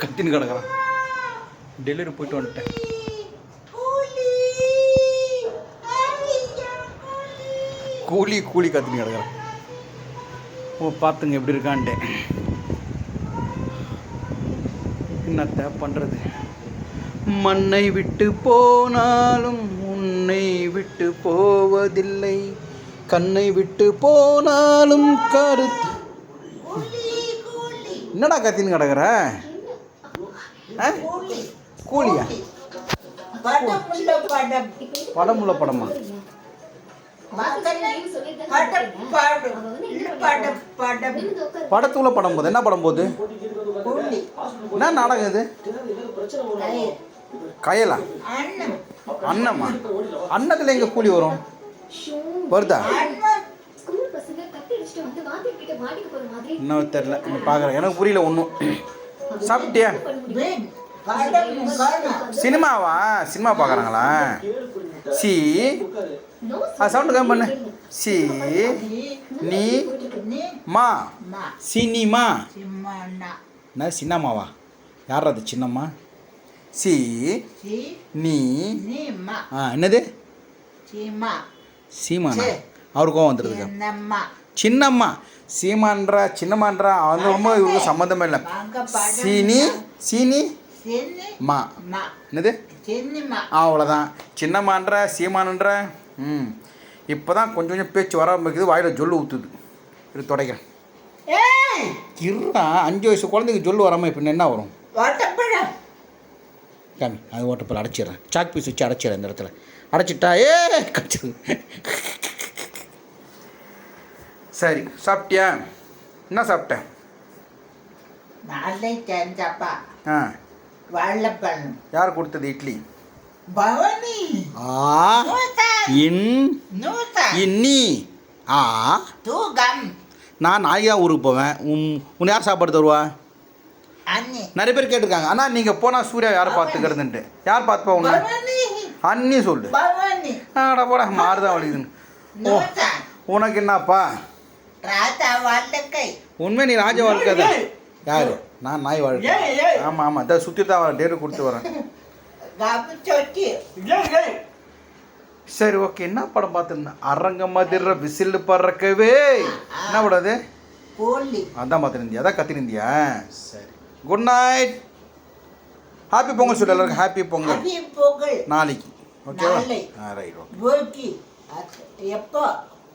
கத்தின்னு கிடக்குறான். டெலிவரி போயிட்டு வந்துட்டேன். கூலி கூலி கத்தின்னு கிடக்குறான். ஓ பார்த்துங்க எப்படி இருக்கான்ட்டு. என்னத்த பண்ணுறது மண்ணை விட்டு போனாலும் உன்னை விட்டு போவதில்லை. கண்ணை விட்டு போனாலும் கருத்து. என்னடா கத்தின்னு கிடக்குற? கூலியா? படமுள்ள படம். உள்ள படமா? போது என்ன படம் போகுது? கூலி. என்ன நாடகம் இது? கயலா? அண்ணன். அன்னம்மா அன்னத்தில் எங்க கூலி வரும்? வருதா? இன்னும் தெரில பார்க்குறேன் எனக்கு புரியல ஒன்றும் சாப்பிட்டியா? சினிமாவா? சினிமா பார்க்குறாங்களா சி. நோ ஆ சவுண்டு கம் பண்ணு. சி நீ மா. மா சினிமா. என்ன சின்னம்மாவா? யார் அது சின்னம்மா? சி நீ. நீ மா ஆ என்னது? சீமா. சீமானா? சே. அவரு கோவம் வந்துடுதுங்க சின்னம்மா. சீமான்றா சின்னம்மான்றா அவன் ரொம்ப இவருக்கு சம்மந்தமே இல்லை சீனி சீனி மா. என்னது? அவ்வளோதான் சின்னம்மான்ற சீமானன்ற ம். இப்போ தான் கொஞ்சம் கொஞ்சம் பேச்சு வர ஆரம்பிக்குது வாயில் ஜொல்லு ஊற்றுது இது துடைக்கிறேன். இருடா அஞ்சு வயசு குழந்தைக்கு ஜொல்லு வராமல் இப்போ என்ன வரும்? காமி அது ஓட்டப்பில் அடைச்சிடுறேன். சாக் பீஸ் வச்சு அடைச்சிடுறேன் இந்த இடத்துல. அடைச்சிட்டா ஏ கடிச்சிரு சரி சாப்பிட்டியா? என்ன சாப்பிட்டேன் நாளை ஆ. வாழைப்பழம். யார் கொடுத்தது இட்லி? பவனி. ஆ. இன். இன்னி. ஆ. தூகம். நான் நாளைக்கு ஊருக்கு போவேன். உன் உன்னை யார் சாப்பாடு தருவா? நிறைய பேர் கேட்டிருக்காங்க. அண்ணா நீங்கள் போனால் சூர்யா யாரை பார்த்துக்கிறதுன்ட்டு. யார் பார்த்துப்பா உன்னை? அண்ணி சொல்லு. ஆடா போடா மாறுதான் வலிக்குதுன்னு. உனக்கு என்னப்பா? வாழ்க்கை. உண்மை நீ ராஜ வாழ்க்கை தான். யாரு? நான் நாய் வாழ்க்கை. ஏய், ஏய். ஆமாம் ஆமாம் இதை சுற்றி தான் வரேன். டேட்டு கொடுத்து வரேன். சரி ஓகே. என்ன படம் பார்த்துருந்தேன் அரங்க மதிர விசில் பறக்கவே. என்ன கோழி அதான் பார்த்துருந்தியா? அதான் கத்திருந்தியா? சரி. குட் நைட் ஹாப்பி பொங்கல் சொல்லு எல்லாருக்கும் ஹாப்பி பொங்கல். நாளைக்கு. ஓகேவா ரைட் ஓகே போக்கி எப்போ?